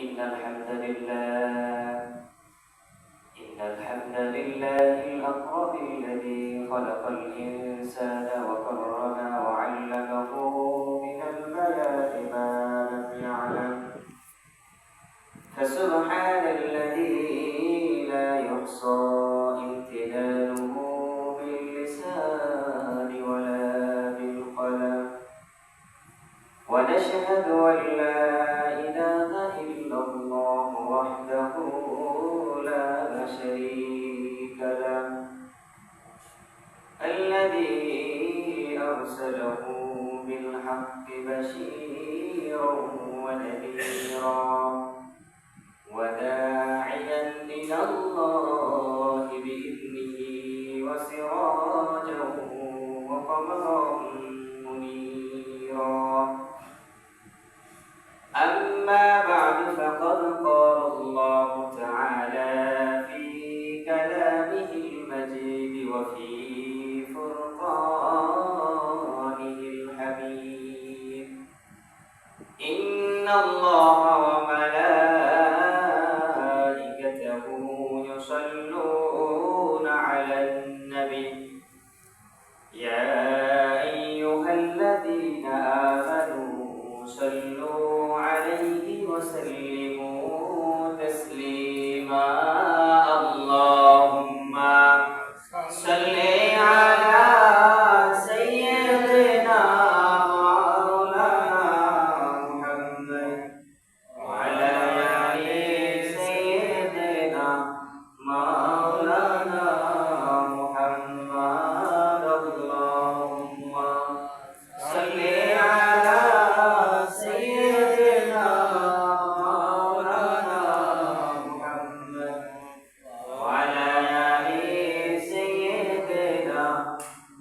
إن الحمد لله إن الحمد لله الأقرب الذي خلق الإنسان وكرمه وعلمه من البيان ما لم يعلم. فسبحان أرسله بالحق بشيرا ونذيرا وداعيا إلى الله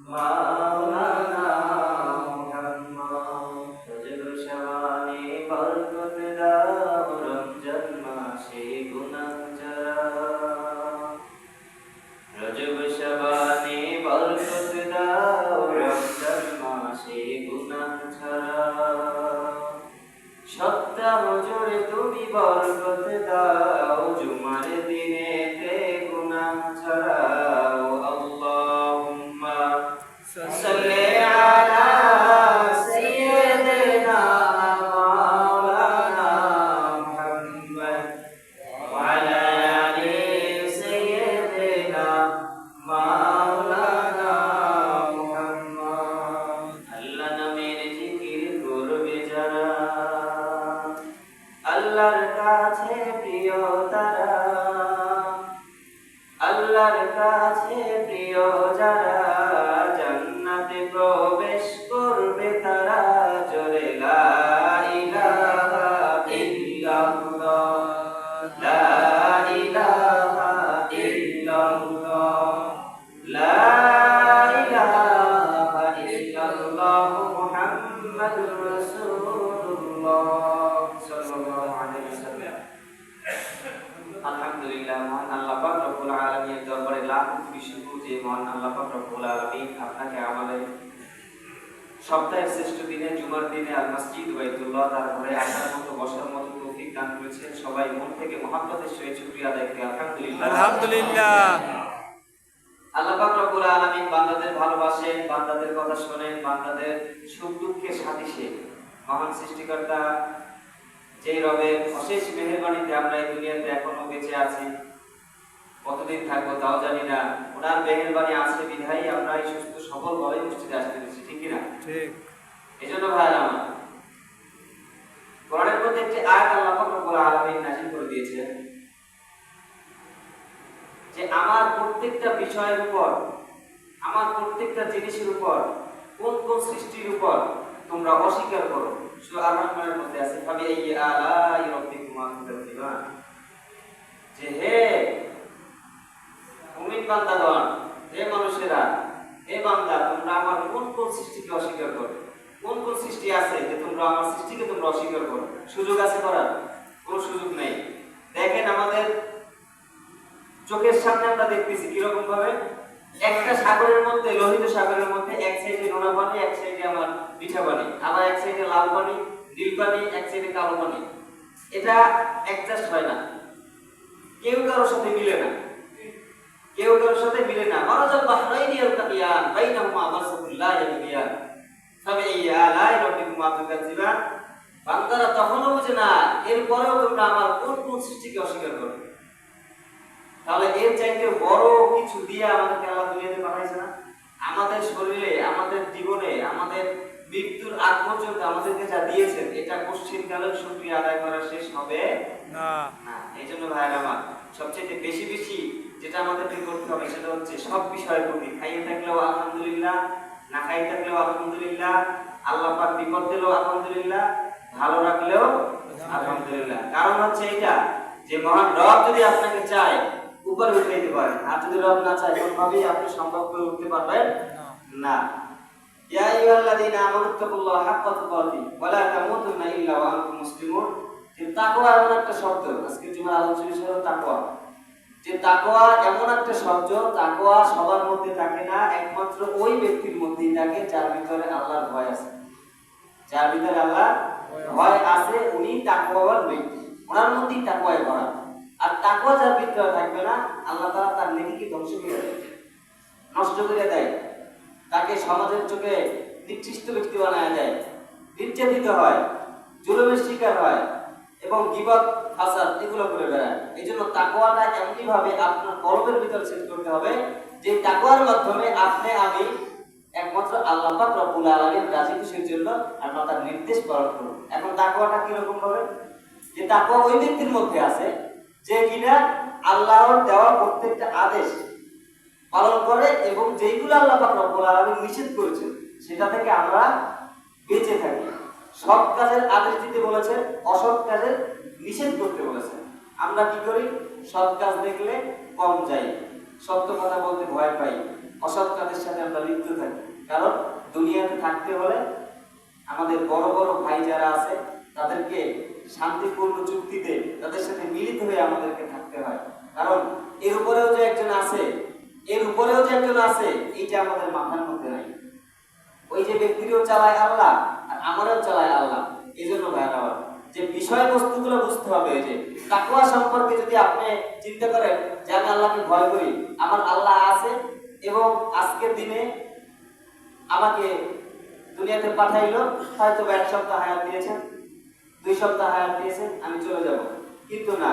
Mas lakh যে মহান আল্লাহ রব্বুল আলামিন আপনাকে আমাদের সপ্তাহের শ্রেষ্ঠ দিনে জুমার দিনে আল মসজিদ বাইতুল্লাহ তারপরে আসার মতো বসার মতো তৌফিক দান করেছেন। সবাই মন থেকে মহাব্বতের সহিত শুকরিয়া আদায় করি। আলহামদুলিল্লাহ। আলহামদুলিল্লাহ। আল্লাহ পাক রব্বুল আলামিন বান্দাদের ভালোবাসেন বান্দাদের কথা শোনেন বান্দাদের সুখ দুঃখে সাথী মহান সৃষ্টিকর্তা যেই রবের অশেষ মেহেরবানিতে আমরা এই দুনিয়াতে এখনও বেঁচে আছি কতদিন থাকব তাও জানি না। ওনার মেহেরবানি আছে বিধাই আমরা এই সুস্থ সফল ভাবে মসজিদে আসতে পেরেছি ঠিক কিনা ঠিক। এই জন্য ভাই আমার। কোরআনের মধ্যে একটি আয়াত আল্লাহ পাক রব্বুল আলামিন নাযিল করে দিয়েছেন যে আমার প্রত্যেকটা বিষয়ের উপর আমার প্রত্যেকটা জিনিসের উপর কোন কোন সৃষ্টির উপর তোমরা অস্বীকার করো সূরা আর রহমানের মধ্যে আছে ফাবি আলাই রাব্বিকুমা যে হে বান্দাগণ, হে মানুষেরা, হে বান্দা, তোমরা আমার কোন কোন সৃষ্টিকে অস্বীকার করো? কোন কোন সৃষ্টি আছে যে তোমরা আমার সৃষ্টিকে তোমরা অস্বীকার করো? সুযোগ আছে করার? কোনো সুযোগ নেই। দেখেন আমাদের চোখের সামনে আমরা দেখতেছি কীরকম ভাবে একটা সাগরের মধ্যে, লোহিত সাগরের মধ্যে এক সাইডে নোনা পানি, এক সাইডে আমার মিঠা পানি, আবার এক সাইডে লাল পানি, নীল পানি, এক সাইডে কালো পানি। এটা অ্যাডজাস্ট হয় না। কেউ কারোর সাথে মিলে না। মিলে না। মারাজাল বাহরাইনি আলতাকিয়ান বাইনাহুমা বারসাতুল্লাহ ইয়াবিয়ান ফাবিআই আলাই রাব্বিকুমা তুকাজ্জিবান বান্দারা তখনও বুঝে না এরপরেও তোমরা আমার কোন কোন সৃষ্টিকে অস্বীকার করবে তাহলে এর চাইতে বড় কিছু দিয়ে আমাদেরকে আল্লাহ দুনিয়াতে পাঠাইছে না? আমাদের শরীরে আমাদের জীবনে আমাদের মৃত্যুর আগ পর্যন্ত আমাদেরকে যা দিয়েছেন এটা কোশ্চিন কালের শুক্রিয়া আদায় করা শেষ হবে না। এই জন্য ভাইয়ের আমার সবচেয়ে বেশি বেশি যেটা আমাদেরকে করতে হবে সেটা হচ্ছে সব বিষয়ের প্রতি খাইয়ে থাকলেও আলহামদুলিল্লাহ, না খাইয়ে থাকলেও আলহামদুলিল্লাহ, আল্লাহ পাক বিপদ দিলেও আলহামদুলিল্লাহ, ভালো রাখলেও আলহামদুলিল্লাহ। কারণ হচ্ছে এটা যে মহান রব যদি আপনাকে চায়, উপরে উঠে দিতে পারেন। আর যদি রব না চায়, কোনোভাবেই আপনি সম্ভব করে উঠতে পারবেন না। ইয়া আইয়ুহাল্লাযীনা আমানু তাকুল্লাহা হাক্কা তুকাতিহি ওয়া লা তামুতুন্না ইল্লা ওয়া আনতুম মুসলিমুন। তাকওয়া একটা শব্দ আজকে জুমার আলোচনা বিষয় তাকওয়া। যে তাকওয়া এমন একটা শব্দ তাকওয়া সবার মধ্যে থাকে না, একমাত্র ওই ব্যক্তির মধ্যেই থাকে যার ভিতরে আল্লাহর ভয় আছে। যার ভিতরে আল্লাহ ভয় আছে, উনি তাকওয়ার ব্যক্তি। ওনার মধ্যেই তাকওয়ায় ভরা। আর তাকওয়া যার ভিতরে থাকবে না, আল্লাহ তাআলা তার নেকিকে ধ্বংস করে দেয় নষ্ট করে দেয়। তাকে সমাজের চোখে নিকৃষ্ট ব্যক্তি বানায় দেয়। নির্যাতিত হয়, জুলুমের শিকার হয় এবং গিবত ফাসাদ এগুলো করে বেড়ায় এই জন্য তাকওয়াটা এমনি ভাবে আপনার কলবের ভিতরে সেট করতে হবে। যে তাকওয়ার মাধ্যমে আপনি আমি একমাত্র আল্লাহ পাক রব্বুল আলামিন রাজি খুশির জন্য আমরা তার নির্দেশ পালন করব। এখন তাকওয়াটা কি রকম হবে? যে তাকওয়া ওই ব্যক্তির মধ্যে আছে, যে কিনা আল্লাহর দেওয়া প্রত্যেকটা আদেশ পালন করে এবং যেইগুলো আল্লাহ পাক রব্বুল আলামিন নিষেধ করেছেন, সেটা থেকে আমরা বেঁচে থাকি। সৎ কাজের আদেশ দিতে বলেছেন, অসৎ কাজের নিষেধ করতে বলেছেন আমরা কি করি? সৎ কাজ দেখলে কম যাই। সত্য কথা বলতে ভয় পাই। অসৎ কাজের সাথে আমরা লিপ্ত থাকি। কারণ দুনিয়াতে থাকতে হলে আমাদের বড় বড় ভাই যারা আছে, তাদেরকে শান্তিপূর্ণ চুক্তিতে, তাদের সাথে মিলিত হয়ে আমাদেরকে থাকতে হয়। কারণ এর উপরেও যে একজন আছে, এর উপরেও যে একজন আছে, এইটা আমাদের মাথার মধ্যে নাই। ওই যে ব্যক্তিরও চালায় আল্লাহ, আর আমারও চালায় আল্লাহ। এই জন্য ভাইরা যে বিষয়বস্তুগুলো বুঝতে হবে, যে তাকওয়া সম্পর্কে যদি আপনি চিন্তা করেন, যে আমি আল্লাহকে ভয় করি, আমার আল্লাহ আছে এবং আজকের দিনে আমাকে দুনিয়াতে পাঠাইলো হয়তো এক সপ্তাহ হায়াত দিয়েছেন, দুই সপ্তাহ হায়াত দিয়েছেন, আমি চলে যাব। কিন্তু না,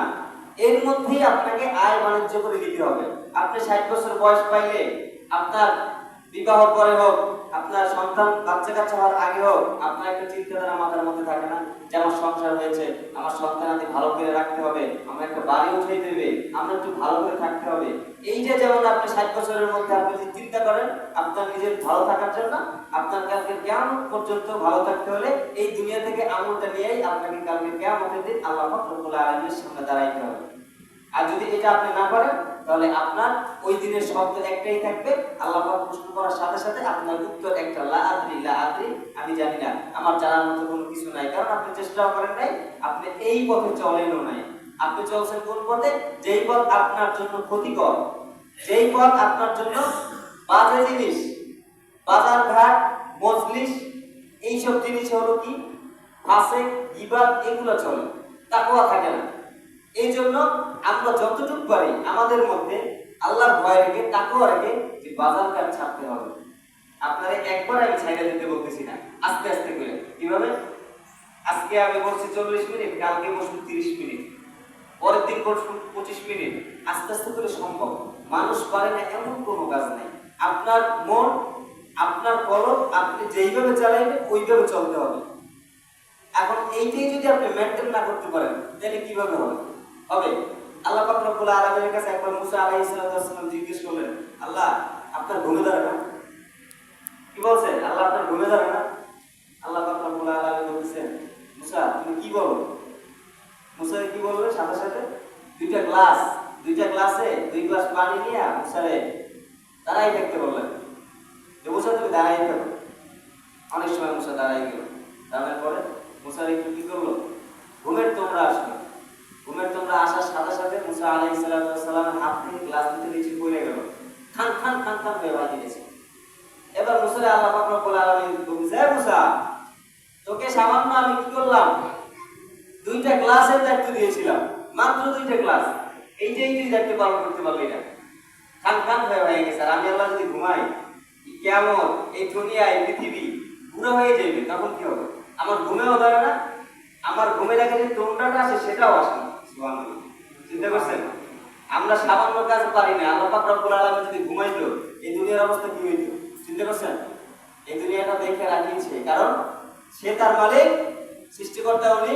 এর মধ্যেই আপনাকে আয় বাণিজ্য করে দিতে হবে। আপনি ষাট বছর বয়স পাইলে আপনার বিবাহ পরে হোক, আপনার সন্তান বাচ্চা কাচ্চা হওয়ার আগে হোক, আপনার একটা চিন্তাধারা মাথার মধ্যে থাকে না যে আমার সংসার হয়েছে, আমার সন্তানাদি ভালো করে রাখতে হবে, আমার একটা বাড়ি উঠিয়ে দেবে আমরা একটু ভালো করে থাকতে হবে। এই যে যেমন আপনি ষাট বছরের মধ্যে আপনি যদি চিন্তা করেন, আপনার নিজের ভালো থাকার জন্য আপনার কালকে কেমন পর্যন্ত ভালো থাকতে হলে এই দুনিয়া থেকে আমলটা নিয়েই আপনাকে কালকে কেমন দিন আল্লাহ রব্বুল আলামিনের সামনে দাঁড়াইতে হবে। আর যদি এটা আপনি না করেন তাহলে আপনার ওই দিনের শব্দ একটাই থাকবে, আল্লাহ প্রশ্ন করার সাথে সাথে আপনার উত্তর একটা, লা আদ্রি লা আদ্রি, আমি জানি না। আমার জানার মতো কোনো কিছু নাই, কারণ আপনি চেষ্টাও করেন নাই, আপনি এই পথে চলেনও নাই। আপনি চলছেন কোন পথে? যেই পথ আপনার জন্য ক্ষতিকর, যেই পথ আপনার জন্য বাজে জিনিস, বাজার ঘাট, মজলিস, এইসব জিনিস হলো কি? ফাসে গিবাদ, এগুলো চলে। তাকওয়া থাকে না। এই জন্য আমরা যতটুকু পারি আমাদের মধ্যে আল্লাহর ভয় রেখে, তাকওয়া রেখে যে বাজার ঘাট ছাড়তে হবে। আপনারা একবার আমি ছাইড়া দিতে বলতেছি না, আস্তে আস্তে করে। কীভাবে? আজকে আমি বলছি চল্লিশ মিনিট, কালকে বসবো তিরিশ মিনিট। পরের দিন বসবো পঁচিশ মিনিট। আস্তে আস্তে করে সম্ভব। মানুষ পারে না এমন কোনো কাজ নাই। আপনার মন, আপনার কলম আপনি যেইভাবে চালাইবেন, ওইভাবে চলতে হবে। এখন এইটাই যদি আপনি মেনটেন না করতে পারেন, তাহলে কীভাবে হবে? হবে। আল্লাহ পাক রব্বুল আলামিনের কাছে একবার মুসা আলাইহিস সালাম জিজ্ঞেস করলেন, আল্লাহ, আপনার ঘুমে ধরে না? কি বলছেন? আল্লাহ, আপনার ঘুমে ধরে না? আল্লাহ পাক রব্বুল আলামিন বলতেছেন, মুসা, তুমি কি বলো? মুসা কি বলবে সাথে সাথে, দুইটা গ্লাস, দুইটা গ্লাসে দুই গ্লাস পানি নিয়ে মুসারে দাঁড়াই থাকতে বললেন। যে মুসা, তুমি দাঁড়াই থাকো অনেক সময় মুসা দাঁড়াই গেল। দাঁড়ানোর পরে মুসার কি করল? ঘুমের তোমরা আসলো ঘুমের তোমরা আসার সাথে সাথে মুসা আলাইহিস সালামের হাত থেকে গ্লাস দিতে নিচে পড়ে গেল। খান খান খান খান হয়ে বাজি গেছে এবার মুসারে আল্লাহ পাক রব্বুল আলামিন বলছে "হে মুসা, তোকে সামান্য আমি কি করলাম? দুইটা ক্লাসের দায়িত্ব দিয়েছিলাম, মাত্র দুইটা ক্লাস এই যে দায়িত্ব পালন করতে পারলি না। খান খান হয়ে হয়ে গেছে। আর আমি আল্লাহ যদি ঘুমাই কেমন এই দুনিয়া, এই পৃথিবী পুরো হয়ে যাবে তখন কি হবে? আমার ঘুমেও ধরে না, আমার ঘুমের আগে যে তোমরাটা আছে, সেটাও আসে না। চিন্তা করছেন? আমরা সামান্য কাজ পারি না। আল্লাহ পাক রব্বুল যদি ঘুমাইতো, এই দুনিয়ার অবস্থা কি হইতো? চিন্তা করছেন? এই দুনিয়াটা দেখে রাখিয়েছে। কারণ সে তার মালিক, সৃষ্টিকর্তা উনি,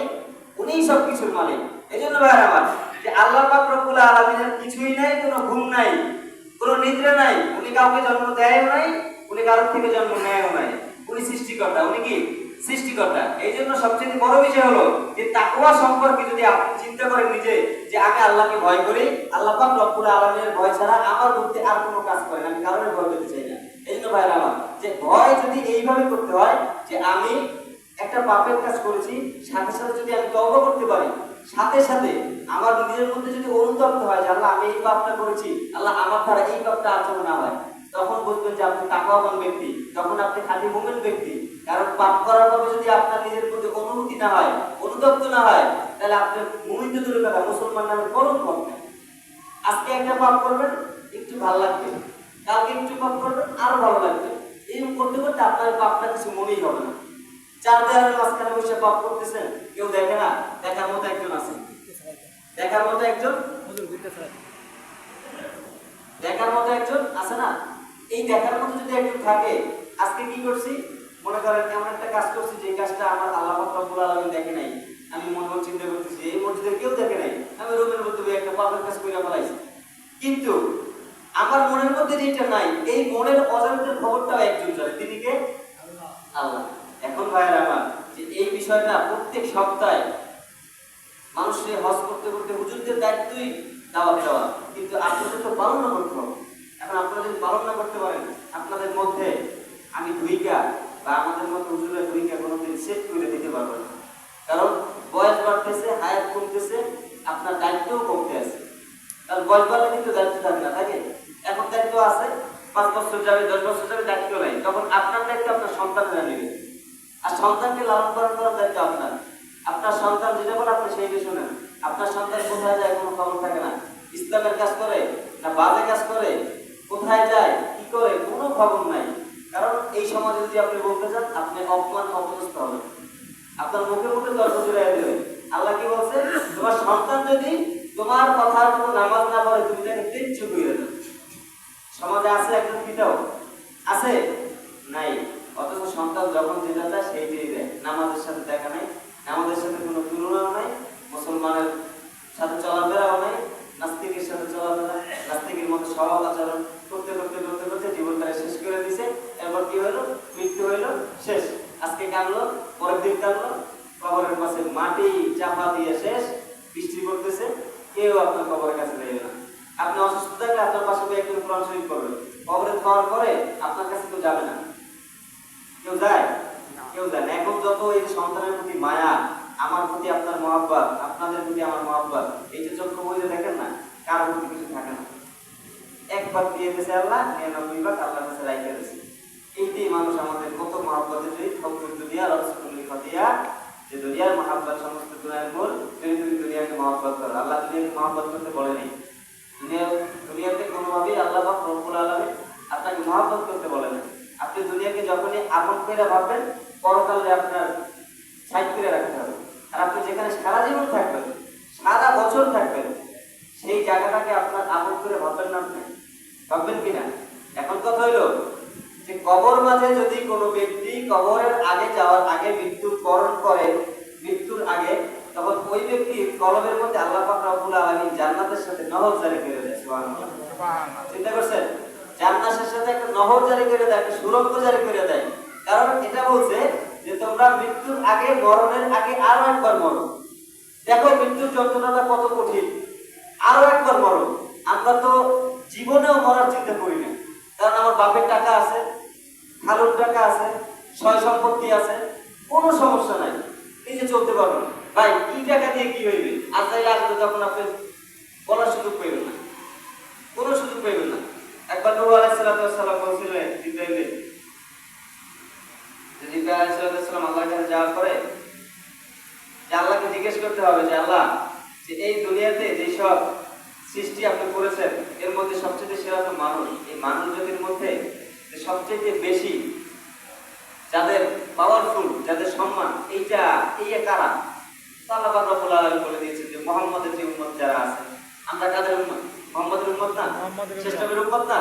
উনিই সব কিছুর মালিক। এই জন্য ভাই আমার, যে আল্লাহ পাক রব্বুল কিছুই নাই, কোনো ঘুম নাই, কোনো নিদ্রা নাই, উনি কাউকে জন্ম দেয়ও নাই, উনি কারোর থেকে জন্ম নেয়ও নাই। উনি সৃষ্টিকর্তা, উনি কি? সৃষ্টিকর্তা। এই জন্য সবচেয়ে বড় বিষয় হলো যে তাকওয়া সম্পর্কে যদি আপনি চিন্তা করেন নিজে, যে আগে আল্লাহকে ভয় করি, আল্লাহ পাক রব্বুল আলামিনের ভয় ছাড়া আমার মধ্যে আর কোনো কাজ করে না, আমি কারোর ভয় করতে চাই না। এই জন্য ভাইরা আমার, যে ভয় যদি এইভাবে করতে হয়, যে আমি একটা পাপের কাজ করেছি, সাথে সাথে যদি আমি তওবা করতে পারি, সাথে সাথে আমার নিজের মধ্যে যদি অনুতপ্ত হয় যে আল্লাহ আমি এই পাপটা করেছি, আল্লাহ আমার দ্বারা এই পাপটা আচরণ না হয়, তখন বুঝবেন যে আপনি তাকওয়াবান ব্যক্তি, তখন আপনি খাঁটি মুমিন ব্যক্তি। কারণ পাপ করার পরে যদি আপনার নিজের প্রতি অনুভূতি না হয়, অনুতপ্ত না হয়, তাহলে আপনি মুমিন তো দূরের কথা মুসলমান নামে করুন পাপ আজকে একটা পাপ করবেন, একটু ভালো লাগবে। কালকে একটু পাপ করবেন, আরও ভালো লাগবে। এরকম করতে করতে আপনার পাপটা কিছু মনেই হবে না। চার দেওয়ালের মাঝখানে বসে পাপ করতেছেন, কেউ দেখে না? দেখার মতো একজন আছে। দেখার মতো একজন? দেখার মতো একজন আছে না? এই দেখার মতো যদি একজন থাকে, আজকে কি করছি? মনে করেন এমন একটা কাজ করছি যে কাজটা আমার আল্লাহ রব্বুল আলামিন দেখে নাই। আমি মনে মনে চিন্তা করতেছি, এই মসজিদে কেউ দেখে নাই। আমি রুমের মধ্যে একটা পাপের কাজ করে ফেলাইছি। কিন্তু আমার মনের মধ্যে যেটা নাই, এই মনের অজান্তের খবরটাও একজন জানে। তিনি কে? আল্লাহ। এখন ভাইয়ের আমার, যে এই বিষয়টা প্রত্যেক সপ্তাহে মানুষের হজ করতে করতে হুজুরদের দায়িত্বই দাওয়াত দেওয়া। কিন্তু আপনাদের তো পালন না করতে হবে এখন আপনারা যদি পালন না করতে পারেন, আপনাদের মধ্যে আমি ভূমিকা বা আমাদের মতো হুজুরের ভূমিকা কোনোদিন সেট করে দিতে পারব না। কারণ বয়স বাড়তেছে, হায়াত কমতেছে, আপনার দায়িত্বও কমতে আছে। কারণ বয়স বাড়লে কিন্তু দায়িত্ব থাকে না, থাকে? এখন দায়িত্ব আছে, পাঁচ বছর যাবে, দশ বছর যাবে, দায়িত্ব নাই। তখন আপনার দায়িত্ব আপনার সন্তানেরা নেবে। আর সন্তানকে লালন পালন করার দায়িত্ব আপনার। আপনার সন্তান যেটা বলে, আপনি সেইটা শোনেন আপনার সন্তান কোথায় যায়, কোনো খবর থাকে না। ইসলামের কাজ করে না, বাজে কাজ করে, কোথায় যায়, কি করে, কোনো খবর নাই। কারণ এই সমাজে যদি আপনি বলতে চান, আপনি অপমান অপদস্থ হবেন। আপনার মুখে মুখে তর্ক জুড়ে দেবে আল্লাহ কি বলছে? তোমার সন্তান যদি তোমার কথার কোনো নামাজ না পড়ে, তুমি তাকে তেচ্ছু করে দেবে সমাজে আছে একজন পিতাও? আছে? নাই। অথচ সন্তান যখন যেটা চায়, সেইটাই দেয়। নামাজের সাথে দেখা নাই, নামাজের সাথে কোনো তুলনাও নাই, মুসলমানের সাথে চলাফেরাও নাই, নাস্তিকের সাথে চলাফেরা, নাস্তিকের মতো স্বভাব আচরণ করতে করতে করতে করতে জীবনটা শেষ করে দিছে এরপর কি হলো মৃত্যু হইল শেষ কাঁদলো পরের দিন কাঁদলো কবরের পাশে মাটি চাপা দিয়ে শেষ বৃষ্টি পড়তেছে কেউ আপনার কবরের কাছে যাইবে না। আপনি অসুস্থ থাকলে আপনার পাশে একজন কোরআন শরীফ করবে কবরে খাওয়ার পরে আপনার কাছে কেউ যাবে না। কেউ যায়? কেউ যায় না। এখন যত এই সন্তানের প্রতি মায়া আমার প্রতি আপনার মহাব্বত আপনাদের প্রতি আমার মহাব্বত এই যে চক্র বইতে দেখেন না কারোর প্রতি কিছু থাকে না। একবার দিয়ে দিয়েছে আল্লাহ নিরানব্বই ভাগ আল্লাহর কাছে রাইখে দিয়েছে। এইটাই মানুষ আমাদের কত ফকরুল দুনিয়া রসুল ফতিয়া যে দুনিয়ার মহাব্বত, সমস্ত দুনিয়ার মূল যদি তুমি দুনিয়াকে মহাব্বত করো। আল্লাহ দুনিয়াকে মহাব্বত করতে বলে নেই। দুনিয়া দুনিয়াতে কোনোভাবেই আল্লাহ বা রব্বুল আলমী আপনাকে মহাব্বত করতে বলে না আপনি দুনিয়াকে যখনই আপন করে ভাববেন, পরকালে আপনার সাইড করে রাখতে হবে। আর আপনি যেখানে সারা জীবন থাকবেন, সারা বছর থাকবেন, সেই জায়গাটাকে আপনার আপন করে ভাববেন না আপনি। ভাববেন কিনা? এখন কথা হইল যে কবর মাঝে যদি কোনো ব্যক্তি কবরের আগে যাওয়ার আগে মৃত্যুর বরণ করে মৃত্যুর আগে তখন ওই ব্যক্তির কলমের মধ্যে আল্লাহ পাক রব্বুল আলামিন জান্নাতের সাথে নহর জারি করে দেয় সুবহানাল্লাহ। চিন্তা করছেন? জান্নাতের সাথে একটা নহর জারি করে দেয় একটা সুরঙ্গ জারি করে দেয়। কারণ এটা বলছে যে তোমরা মৃত্যুর আগে মরণের আগে আরও একবার মরো। দেখো মৃত্যুর যন্ত্রণাটা কত কঠিন। আরও একবার মরো। আমরা তো জীবনেও মরার চিন্তা করি না কারণ আমার বাপের টাকা আছে খালুর টাকা আছে, সয় সম্পত্তি আছে, কোনো সমস্যা নাই। নিজে চলতে পারবেন ভাই কি টাকা দিয়ে কি হইবে? আজ যাই আসবে তখন আপনি বলার সুযোগ পাইবেন না। কোনো সুযোগ পাইবেন না। একবার নবু আলাইসালাম বলছিলেন, জিব্রাইলে। যে জিব্রাইল আলাইসালাম কাছে যাওয়ার পরে যে আল্লাহকে জিজ্ঞেস করতে হবে যে, আল্লাহ, যে এই দুনিয়াতে যেসব সৃষ্টি আপনি করেছেন, এর মধ্যে সবচেয়ে সেরা তো মানুষ। এই মানুষ জাতির মধ্যে যে সবচেয়ে বেশি যাদের পাওয়ারফুল যাদের সম্মান এইটা এই কারা? আল্লাহ রব্বুল আলামিন বলে দিয়েছেন যে মুহাম্মাদের যে উম্মত যারা আছে আমরা কাদের উম্মত? মুহাম্মাদের উম্মত না? মুহাম্মাদের উম্মত। শ্রেষ্ঠ উম্মত না?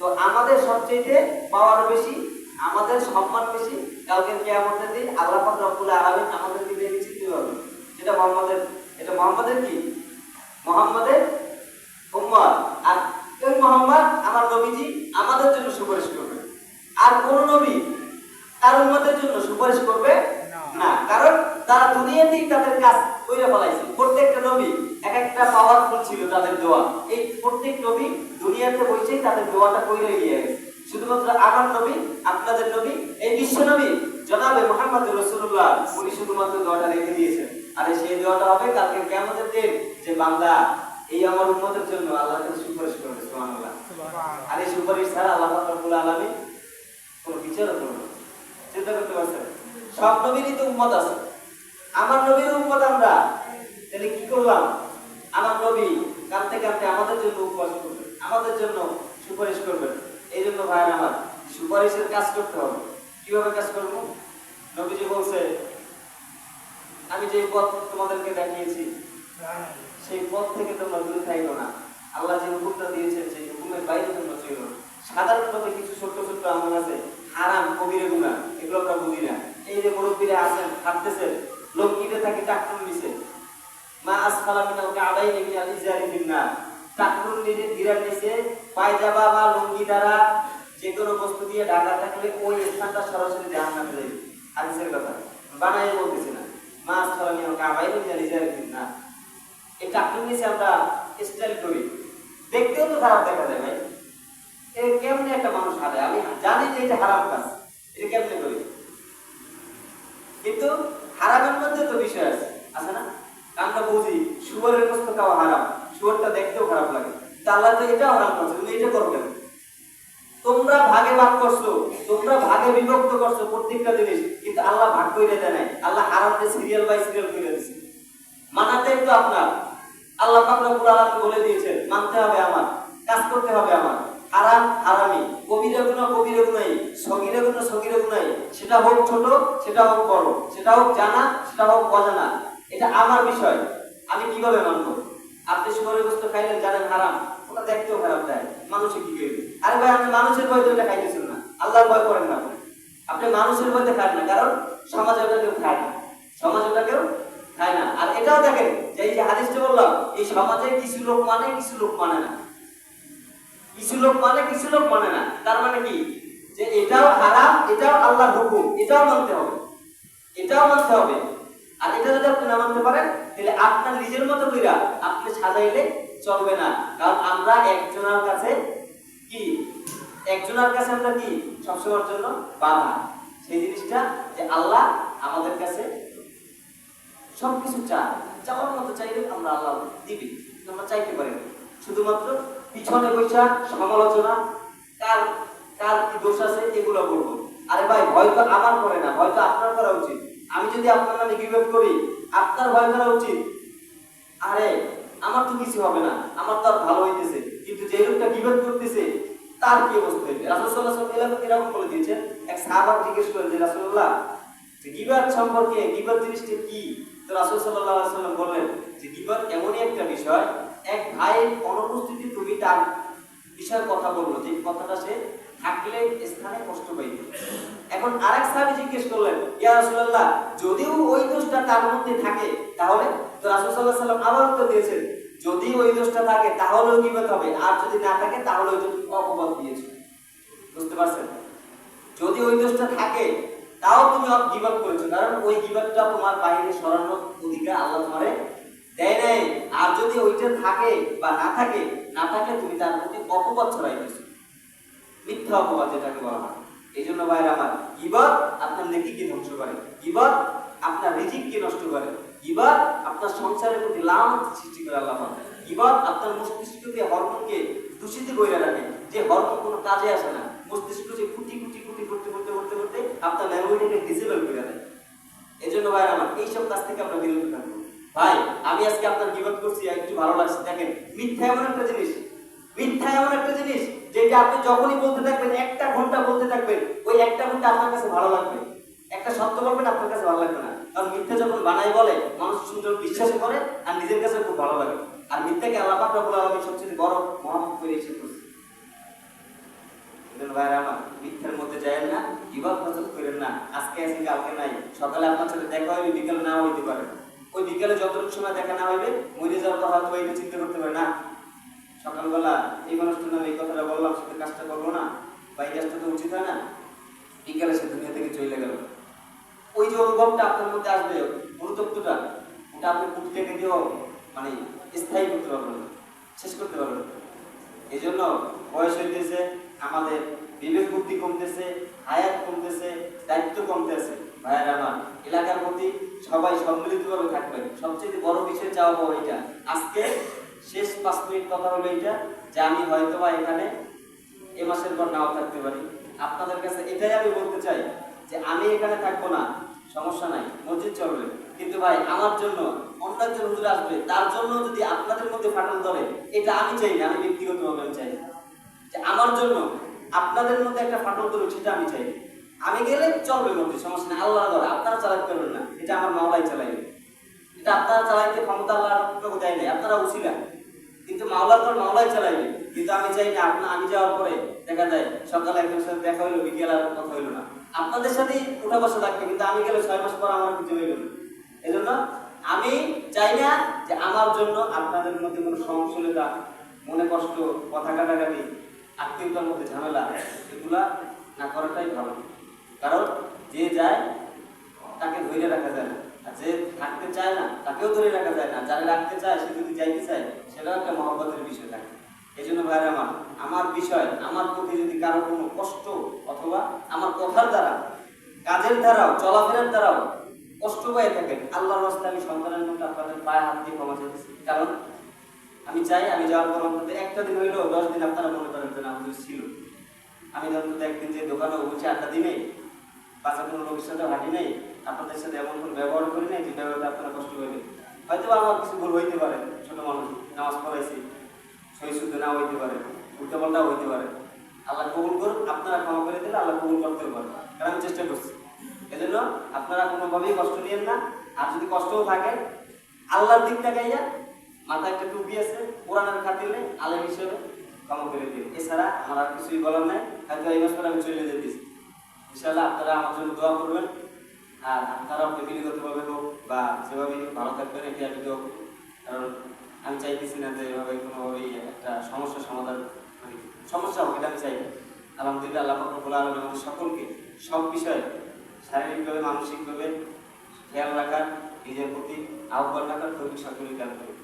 তো আমাদের সবচেয়ে পাওয়ার বেশি আমাদের সম্মান বেশি কালকে কিয়ামতের দিন আল্লাহ পাক রব্বুল আলামিন আমাদেরকে দিয়ে দিচ্ছে কি হবে সেটা মুহাম্মাদের এটা মোহাম্মদের কি? মুহাম্মাদের উম্মত। ওই মুহাম্মদ আমার নবীজি আমাদের জন্য সুপারিশ করবে। আর কোন নবী তার উম্মতের জন্য সুপারিশ করবে না। কারণ তারা দুনিয়াতেই তাদের কাজ কইরে ফেলাইছে। প্রত্যেকটা নবী এক একটা পাওয়ারফুল ছিল তাদের দোয়া। এই প্রত্যেক নবী দুনিয়াতে বসেই তাদের দোয়াটা কইরে গিয়ে গেছে। শুধুমাত্র আমার নবী আপনাদের নবী এই বিশ্ব নবী জনাবে মোহাম্মদ রসুল্লাহ উনি শুধুমাত্র দোয়াটা রেখে দিয়েছেন। আর সেই দোয়াটা হবে কালকে কেমতের দিন যে বান্দা এই আমার উন্মতের জন্য আল্লাহ সুপারিশ করবে সুবহানাল্লাহ। আর এই সুপারিশ ছাড়া আল্লাহ রব্বুল আলামিন কোনো বিচারও করবে চিন্তা করতে পারছেন? সব নবীরই তো উম্মত আছে। আমার নবীর উম্মত আমরা। তাহলে কি করলাম? আমার নবী কাঁদতে কাঁদতে আমাদের জন্য উপবাস করবেন আমাদের জন্য সুপারিশ করবেন এই জন্য ভাইয়ের আমার সুপারিশের কাজ করতে হবে। কীভাবে কাজ করব? নবীজি বলছে আমি যে পথ তোমাদেরকে দেখিয়েছি সেই পথ থেকে তোমরা দূরে থাকো না। আল্লাহ যে হুকুমটা দিয়েছেন, সেই হুকুমের বাইরে তোমরা চলো সাধারণভাবে কিছু ছোট্ট ছোট্ট আমল আছে, হারাম, কবিরে গুণা এগুলো আমরা বুঝি না। এই যে মুরব্বীরা আছেন খাটতেছেন লোক কিনে থাকে টাকুন নিছে। মা আসফালা মিনাল কাবাইনি মিনাল ইজারি মিন্না টাকুন নিচে ধীরার নিচে পায়জামা বা লুঙ্গি দ্বারা যে কোনো বস্তু দিয়ে ঢাকা থাকলে ওই স্থানটা সরাসরি জাহান্নামে যাবে হাদিসের কথা। বানাই বলতেছি না। মা আসফালা মিনাল কাবাইনি মিনাল ইজারি মিন্না এই নিচে আমরা স্টাইল করি। দেখতেও তো খারাপ দেখা যায় ভাই। এ কেমনে একটা মানুষ হারায়? আমি জানি যে এটা হারাম কাজ। এটা কেমনে করি? কিন্তু হারামের মধ্যে তো বিষয় আছে। আছে না? আমরা বুঝি, শুয়ারের গোস্ত খাওয়া হারাম। শুয়ারটা দেখতেও খারাপ লাগে। তা তো এটাও হারাম করছে, তুমি এটা করো কেন? তোমরা ভাগে ভাগ করছ, তোমরা ভাগে বিভক্ত করছ প্রত্যেকটা জিনিস, কিন্তু আল্লাহ ভাগ করে দেয় নাই। আল্লাহ হারামকে সিরিয়াল বাই সিরিয়াল করে দিচ্ছে মানাতে তো আপনার। আল্লাহ পাক রব্বুল বলে দিয়েছেন, মানতে হবে আমার, কাজ করতে হবে আমার। হারাম, হারামি কবিরা গুনাহ কবিরা গুনাই সগীরা গুনাহ সগীরা গুনাই সেটা হোক ছোট, সেটা হোক বড়, সেটা হোক জানা, সেটা হোক অজানা, এটা আমার বিষয়, আমি কীভাবে মানবো? আপনি শুকরের গোস্ত খাইলেন, জানেন হারাম, ওটা দেখতেও খারাপ দেয় মানুষে কি করবে? আরে ভাই, আপনি মানুষের ভয় ওটা খাইতেছেন না, আল্লাহর ভয় করেন না আপনি। আপনি মানুষের ভয়তে খান না, কারণ সমাজে ওটা কেউ খায় না, সমাজে ওটা কেউ খায় না, আর এটাও দেখেন এই যে হাদিসটা বললাম, এই সমাজে কিছু লোক মানে কিছু লোক মানে না। কিছু লোক মানে কিছু লোক মানে না। তার মানে কি? যে এটাও হারাম, এটাও আল্লাহর হুকুম, এটাও মানতে হবে। এটাও মানতে হবে। আর এটা যদি আপনি না মানতে পারেন, তাহলে আপনার নিজের মতো কইরা আপনি সাজাইলে চলবে না। কারণ আমরা একজনের কাছে কি? একজনের কাছে আমরা কি? সবসময়ের জন্য বাধা। সেই জিনিসটা যে আল্লাহ আমাদের কাছে সবকিছু চায় চাওয়ার মতো চাইলে আমরা আল্লাহ দিবি। আমরা চাইতে পারি শুধুমাত্র পিছনে বৈশা, সমালোচনা, কার কার কি দোষ আছে এগুলো বলব। আরে ভাই ভয় তো আমার করে না ভয় তো আপনার করা উচিত। আমি যদি আপনার নামে গিভেট করি, আপনার ভয় করা উচিত। আরে, আমার তো কিছু হবে না, আমার তো আর ভালো হইতেছে। কিন্তু যে লোকটা গিভেট করতেছে, তার কি অবস্থা হইবে রাসূল সাল্লাল্লাহু এরকম বলে দিয়েছেন। এক সাহাবা জিজ্ঞেস করেন যে, রাসূলুল্লাহ, যে গিবাত সম্পর্কে গিবাত জিনিসটা কি? তো রাসূল সাল্লাল্লাহু আলাইহি বললেন যে গিবাত এমনই একটা বিষয়, এক ভাইয়ের অনুপস্থিতি তুমি তার বিষয়ে কথা বলল, যে কথাটা সে থাকলে স্থানে কষ্ট পাইবে এখন আরেক সাহাবী জিজ্ঞেস করলেন, ইয়া রাসূলুল্লাহ, যদিও ওই দোষটা তার মধ্যে থাকে, তাহলে? তো রাসূল সাল্লাল্লাহু আলাইহি আবার উত্তর দিয়েছেন, যদি ওই দোষটা থাকে, তাহলেও গিবাত হবে, আর যদি না থাকে তাহলে ওই অপবাদ দিয়েছ। বুঝতে পারছেন? যদি ওই দোষটা থাকে তাও তুমি গিবাদ করেছ, কারণ ওই গিবাদটা তোমার বাইরে সরানোর অধিকার আল্লাহ তোমারে দেয় নাই। আর যদি ওইটা থাকে বা না থাকে, না থাকলে তুমি তার প্রতি অপবাদ ছড়াইতেছো মিথ্যা অপবাদ যেটাকে বলা হয়। এই জন্য ভাইয়ের আমার গিবাদ আপনার নেকিকে ধ্বংস করে। গিবাদ আপনার রিজিককে নষ্ট করে। গিবাদ আপনার সংসারের প্রতি লানত সৃষ্টি করে আল্লাহ। গিবাদ আপনার মস্তিষ্ককে, হরমোনকে দূষিত করে রাখে। যে হরমোন কোনো কাজে আসে না। মস্তিষ্ক যে কুটি কুটি কুটি করতে করতে করতে করতে আপনার মেমোরিটাকে ডিসেবল করে দেয়। এই জন্য ভাই আমার এইসব কাজ থেকে আমরা বিরত থাকব। ভাই, আমি আজকে আপনার বিপদ করছি একটু ভালো লাগছে। দেখেন, মিথ্যা এমন একটা জিনিস, মিথ্যা এমন একটা জিনিস, যেটা আপনি যখনই বলতে থাকবেন, একটা ঘণ্টা বলতে থাকবেন, ওই একটা ঘণ্টা আপনার কাছে ভালো লাগবে। একটা সত্য বলবেন, আপনার কাছে ভালো লাগবে না। কারণ মিথ্যা যখন বানাই বলে, মানুষ সুন্দর বিশ্বাস করে, আর নিজের কাছে খুব ভালো লাগে। আর মিথ্যাকে আল্লাহ পাক রব্বুল আলামিন সবচেয়ে বড় মহামত করে এসে ভাইরা আমার মিথ্যার মধ্যে যায় না প্রচার করেন না। আজকে আছে কালকে নাই। সকালে আপনার সাথে দেখা হইবে, বিকালে নাও হইতে পারে। ওই বিকালে যতটুকু সময় দেখা না হইবে, মরে যাওয়ার কথা হয়তো এটা চিন্তা করতে পারে না। সকালবেলা এই মানুষটার নামে এই কথাটা বললাম সেটা কাজটা করব না। বা এই তো উচিত হয় না। বিকালে সে দুনিয়া থেকে চলে গেল। ওই যে অনুভবটা আপনার মধ্যে আসবে, অনুতপ্তটা, ওটা আপনি কুট মানে স্থায়ী করতে পারবেন শেষ করতে পারবেন এই জন্য বয়স হইতেছে আমাদের বিবেক বুদ্ধি কমতেছে, হায়াত কমতেছে, দায়িত্ব কমতেছে। ভাইয়ের আমার, এলাকার প্রতি সবাই সম্মিলিতভাবে থাকবেন। সবচেয়ে বড় বিষয় চাওয়া পাবো এটা। আজকে শেষ পাঁচ মিনিট কথা হলো এটা, যে আমি হয়তো বা এখানে এ মাসের পর নাও থাকতে পারি। আপনাদের কাছে এটাই আমি বলতে চাই, যে আমি এখানে থাকব না, সমস্যা নাই, মসজিদ চলবে। কিন্তু ভাই, আমার জন্য অন্য একজন হুজুর আসবে, তার জন্য যদি আপনাদের মধ্যে ফাটল ধরে, এটা আমি চাই না, আমি ব্যক্তিগতভাবে চাই। যে আমার জন্য আপনাদের মধ্যে একটা ফাটল ধরুক সেটা আমি চাই। আমি গেলে চলবে মধ্যে সমস্যা নেই আল্লাহ ধরে আপনারা চালাতে পারবেন না, এটা আমার মাওলাই চালাইবে এটা আপনারা চালাইতে ক্ষমতা আল্লাহ দেয় নাই, আপনারা উছিলেন কিন্তু মাওলার পর মাওলাই চালাইবে। কিন্তু আমি চাই না আপনার আমি যাওয়ার পরে দেখা যায়, সকালে একজনের সাথে দেখা হইল, বিকেল আর কথা হইল না। আপনাদের সাথেই উঠা বসা থাকবে, কিন্তু আমি গেলে ছয় মাস পর আমার কিছু হইল না। এই জন্য আমি চাই না যে আমার জন্য আপনাদের মধ্যে কোনো সহনশীলতা, মনে কষ্ট, কথা কাটাকাটি আত্মীয়তার মধ্যে ঝামেলা, এগুলা না করাটাই ভালো। কারণ যে যায়, তাকে ধরে রাখা যায় না। আর যে থাকতে চায় না, তাকেও ধরে রাখা যায় না। যারা রাখতে চায়, সে যদি যাইতে চায়, সেটাও একটা মহব্বতের বিষয় থাকে। এই জন্য ভাইরা আমার আমার বিষয়, আমার প্রতি যদি কারও কোনো কষ্ট অথবা আমার কথার দ্বারা, কাজের দ্বারাও, চলাফেরার দ্বারাও কষ্ট পেয়ে থাকেন, আল্লাহর রাস্তা আমি সন্তানের মধ্যে আপনাদের পায়ে হাত দিয়ে ক্ষমা চাইতেছি। কারণ আমি চাই আমি যাওয়ার পর অন্তত একটা দিন হইলেও দশ দিন আপনারা মনে করেন যে না ছিল। আমি অন্তত একদিন যে দোকানে বলছি আটটা দিনে বাচ্চা কোনো লোকের সাথে হাঁটি নেই, আপনাদের সাথে এমন কোনো ব্যবহার করি নাই যে ব্যবহারটা আপনারা কষ্ট হইবে হয়তো আমার কিছু ভুল হইতে পারে, ছোট মানুষ, নামাজ পড়াইছি সই শুদ্ধ না হইতে পারে, উল্টো পাল্টাও হইতে পারে। আল্লাহ কবুল করুন আপনারা ক্ষমা করে দিলে আল্লাহ কবুল করতে পারেন কারণ আমি চেষ্টা করছি। এজন্য আপনারা কোনোভাবেই কষ্ট নিয়েন না, আর যদি কষ্টও থাকে, আল্লাহর দিক তাকাইয়া মাথায় একটা টুপি আছে কোরআনের নেই, আলেম হিসেবে ক্ষমা করে দিন এছাড়া আমার আর কিছুই বলার নাই, হয়তো এই পরে আমি চলে যেতেছি। ইনশাআল্লাহ আপনারা আমার জন্য দোয়া করবেন, আর আপনারা ফ্যামিলিগতভাবে হোক, বা যেভাবে ভালো থাকবেন, এটি আমি দোয়া করি কারণ আমি চাইতেছি না যে এভাবে কোনোভাবেই একটা সমস্যার সমাধান মানে সমস্যা হোক, এটা আমি চাই। আলহামদুলিল্লাহ আল্লাহ বলে আলম আমাদের সকলকে সব বিষয়ে শারীরিকভাবে, মানসিকভাবে খেয়াল রাখার, নিজের প্রতি আহ্বান রাখার তৌফিক সকলই দান করুন।